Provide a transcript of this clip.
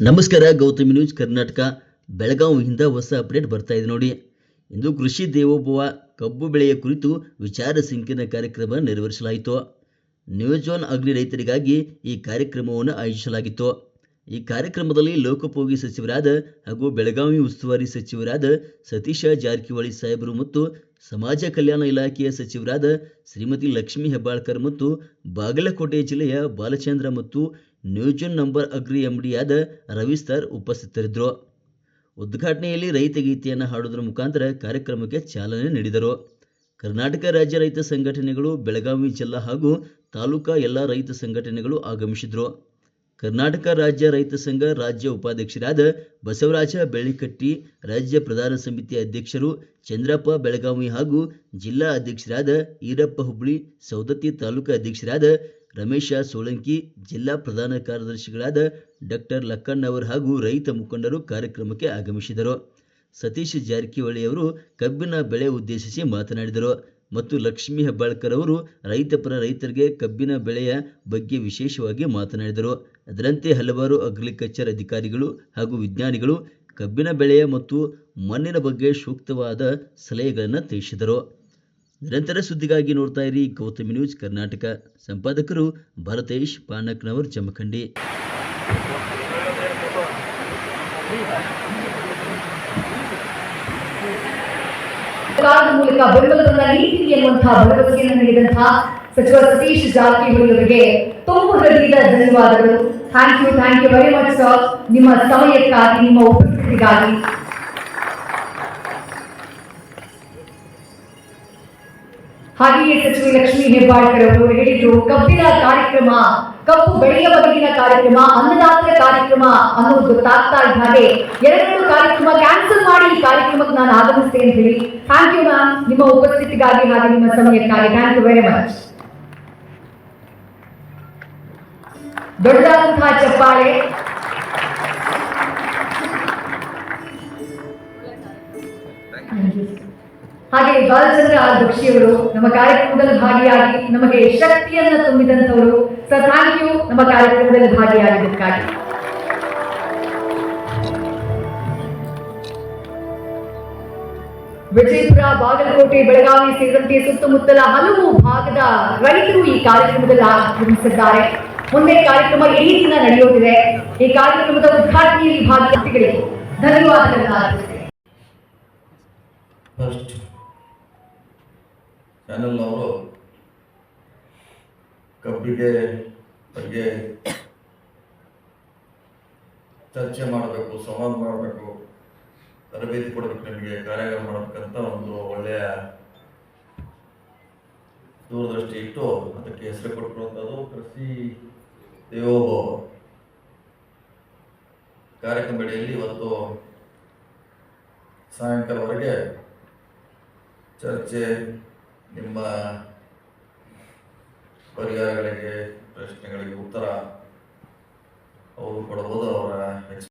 ನಮಸ್ಕಾರ, ಗೌತಮಿ ನ್ಯೂಸ್ ಕರ್ನಾಟಕ. ಬೆಳಗಾವಿಯಿಂದ ಹೊಸ ಅಪ್ಡೇಟ್ ಬರ್ತಾ ಇದೆ ನೋಡಿ. ಇಂದು ಕೃಷಿ ದೇವೋಭವ, ಕಬ್ಬು ಬೆಳೆಯ ಕುರಿತು ವಿಚಾರ ಸಂಕಿರಣ ಕಾರ್ಯಕ್ರಮ ನೆರವೇರಿಸಲಾಯಿತು. ನ್ಯೂಜೋನ್ ಅಗ್ನಿ ರೈತರಿಗಾಗಿ ಈ ಕಾರ್ಯಕ್ರಮವನ್ನು ಆಯೋಜಿಸಲಾಗಿತ್ತು. ಈ ಕಾರ್ಯಕ್ರಮದಲ್ಲಿ ಲೋಕೋಪಯೋಗಿ ಸಚಿವರಾದ ಹಾಗೂ ಬೆಳಗಾವಿ ಉಸ್ತುವಾರಿ ಸಚಿವರಾದ ಸತೀಶ ಜಾರಕಿಹೊಳಿ ಸಾಹೇಬರು ಮತ್ತು ಸಮಾಜ ಕಲ್ಯಾಣ ಇಲಾಖೆಯ ಸಚಿವರಾದ ಶ್ರೀಮತಿ ಲಕ್ಷ್ಮೀ ಹೆಬ್ಬಾಳ್ಕರ್ ಮತ್ತು ಬಾಗಲಕೋಟೆ ಜಿಲ್ಲೆಯ ಬಾಲಚಂದ್ರ ಮತ್ತು ನ್ಯೂಜನ್ ನಂಬರ್ ಅಗ್ರಿ ಎಂಡಿಯಾದ ರವಿಸ್ತರ್ ಉಪಸ್ಥಿತರಿದ್ದರು. ಉದ್ಘಾಟನೆಯಲ್ಲಿ ರೈತ ಗೀತೆಯನ್ನು ಹಾಡುವುದರ ಮುಖಾಂತರ ಕಾರ್ಯಕ್ರಮಕ್ಕೆ ಚಾಲನೆ ನೀಡಿದರು. ಕರ್ನಾಟಕ ರಾಜ್ಯ ರೈತ ಸಂಘಟನೆಗಳು ಬೆಳಗಾವಿ ಜಿಲ್ಲಾ ಹಾಗೂ ತಾಲೂಕಾ ಎಲ್ಲ ರೈತ ಸಂಘಟನೆಗಳು ಆಗಮಿಸಿದರು. ಕರ್ನಾಟಕ ರಾಜ್ಯ ರೈತ ಸಂಘ ರಾಜ್ಯ ಉಪಾಧ್ಯಕ್ಷರಾದ ಬಸವರಾಜ ಬೆಳ್ಳಿಕಟ್ಟಿ, ರಾಜ್ಯ ಪ್ರಧಾನ ಸಮಿತಿ ಅಧ್ಯಕ್ಷರು ಚಂದ್ರಪ್ಪ ಬೆಳಗಾವಿ ಹಾಗೂ ಜಿಲ್ಲಾ ಅಧ್ಯಕ್ಷರಾದ ಈರಪ್ಪ ಹುಬ್ಳಿ ಸೌದತ್ತಿ ತಾಲೂಕು ಅಧ್ಯಕ್ಷರಾದ ರಮೇಶ ಸೋಳಂಕಿ ಜಿಲ್ಲಾ ಪ್ರಧಾನ ಕಾರ್ಯದರ್ಶಿಗಳಾದ ಡಾಕ್ಟರ್ ಲಕ್ಕಣ್ಣವರ್ ಹಾಗೂ ರೈತ ಮುಖಂಡರು ಕಾರ್ಯಕ್ರಮಕ್ಕೆ ಆಗಮಿಸಿದರು. ಸತೀಶ್ ಜಾರಕಿಹೊಳಿ ಅವರು ಕಬ್ಬಿನ ಬೆಳೆ ಉದ್ದೇಶಿಸಿ ಮಾತನಾಡಿದರು. ಮತ್ತು ಲಕ್ಷ್ಮೀ ಹೆಬ್ಬಾಳ್ಕರ್ ಅವರು ರೈತಪರ ರೈತರಿಗೆ ಕಬ್ಬಿನ ಬೆಳೆಯ ಬಗ್ಗೆ ವಿಶೇಷವಾಗಿ ಮಾತನಾಡಿದರು. ಅದರಂತೆ ಹಲವಾರು ಅಗ್ರಿಕಲ್ಚರ್ ಅಧಿಕಾರಿಗಳು ಹಾಗೂ ವಿಜ್ಞಾನಿಗಳು ಕಬ್ಬಿನ ಬೆಳೆಯ ಮತ್ತು ಮಣ್ಣಿನ ಬಗ್ಗೆ ಸೂಕ್ತವಾದ ಸಲಹೆಗಳನ್ನು ತಿಳಿಸಿದರು. ನಿರಂತರ ಸುದ್ದಿಗಾಗಿ ನೋಡ್ತಾ ಇರಿ ಗೌತಮಿ ನ್ಯೂಸ್ ಕರ್ನಾಟಕ. ಸಂಪಾದಕರು ಭರತೇಶ್ ಪಾನಕ್ನವರ್ ಜಮಖಂಡಿ. ಮೂಲಕ ಬೆಂಬಲವನ್ನ ನೀತಿ ಎನ್ನುವಂತಹ ಭರವಸೆಯನ್ನು ನೀಡಿದಂತಹ ಸಚಿವ ಸತೀಶ್ ಜಾರಕಿಹೊಳಿ ಅವರಿಗೆ ತುಂಬ ಹೃದಯದ ಧನ್ಯವಾದಗಳು. Thank you thank you very much sir ನಿಮ್ಮ ಸಮಯಕ್ಕಾಗಿ, ನಿಮ್ಮ ಉಪಸ್ಥಿತಿಗಾಗಿ ಹಾಗೆಯೇ ಸಚಿವ ಲಕ್ಷ್ಮೀ ಹೆಬ್ಬಾಳ್ಕರ್ ಅವರು ಹೇಳಿದ್ರು, ಕಬ್ಬಿನ ಕಾರ್ಯಕ್ರಮ, ಕಬ್ಬು ಬೆಳೆಯ ಬಗೆಗಿನ ಕಾರ್ಯಕ್ರಮ, ಅನ್ನದಾತರ ಕಾರ್ಯಕ್ರಮ ಅನ್ನೋದು ಗೊತ್ತಾಗ್ತಾ ಇದ್ದ ಹಾಗೆ ಕಾರ್ಯಕ್ರಮ ಕ್ಯಾನ್ಸಲ್ ಮಾಡಿ ಈ ಕಾರ್ಯಕ್ರಮಕ್ಕೆ ನಾನು ಆಗಮಿಸ್ತೇನೆ ಅಂತ ಹೇಳಿ. ಥ್ಯಾಂಕ್ ಯು ಮ್ಯಾಮ್ ನಿಮ್ಮ ಉಪಸ್ಥಿತಿಗಾಗಿ ಹಾಗೆ ನಿಮ್ಮ ಸಮಯಕ್ಕಾಗಿ ಥ್ಯಾಂಕ್ ಯು ವೆರಿ ಮಚ್ ದೊಡ್ಡದಾದಂತಹ ಚಪ್ಪಾಳೆ. ಹಾಗೆ ಬಾಲಚಂದ್ರ ಬಕ್ಷಿಯವರು ನಮ್ಮ ಕಾರ್ಯಕ್ರಮದಲ್ಲಿ ಭಾಗಿಯಾಗಿ ನಮಗೆ ಶಕ್ತಿಯನ್ನು ಥ್ಯಾಂಕ್ ಯು ನಮ್ಮ ಕಾರ್ಯಕ್ರಮದಲ್ಲಿ ಭಾಗಿಯಾಗಿದ್ದಕ್ಕಾಗಿ. ವಿಜಯಪುರ ಬಾಗಲಕೋಟೆ, ಬೆಳಗಾವಿ ಸೇರಿದಂತೆ ಸುತ್ತಮುತ್ತಲ ಹಲವು ಭಾಗದ ರೈತರು ಈ ಕಾರ್ಯಕ್ರಮದಲ್ಲಿ ಆಗಮಿಸಿದ್ದಾರೆ. ಮುಂದೆ ಕಾರ್ಯಕ್ರಮ ಇಡೀ ದಿನ ನಡೆಯುತ್ತಿದೆ. ಈ ಕಾರ್ಯಕ್ರಮದ ಉದ್ಘಾಟನೆಯಲ್ಲಿ ಭಾಗಿಯಾಗಿಗಳಿಗೆ ಧನ್ಯವಾದಗಳನ್ನ ಅರ್ಪಿಸ್ತೇನೆ ಫಸ್ಟ್ ಚಾನೆಲ್ ಅವರು ಕಬ್ಬಿಗೆ ಬಗ್ಗೆ ಚರ್ಚೆ ಮಾಡಬೇಕು, ಸಂವಾದ ಮಾಡಬೇಕು, ತರಬೇತಿ ಕೊಡಬೇಕು ನಿಮಗೆ ಕಾರ್ಯಾಗಾರ ಮಾಡಬೇಕಂತ ಒಂದು ಒಳ್ಳೆಯ ದೂರದೃಷ್ಟಿ ಇಟ್ಟು ಅದಕ್ಕೆ ಹೆಸರು ಕೊಟ್ಟಿರುವಂಥದ್ದು ಕೃಷಿ ದೇವೋಭವ. ಕಾರ್ಯಕ್ರಮ ಅಡಿಯಲ್ಲಿ ಇವತ್ತು ಸಾಯಂಕಾಲವರೆಗೆ ಚರ್ಚೆ ನಿಮ್ಮ ಪರಿಹಾರಗಳಿಗೆ ಪ್ರಶ್ನೆಗಳಿಗೆ ಉತ್ತರ ಅವರು ಕೊಡಬಹುದು ಅವರ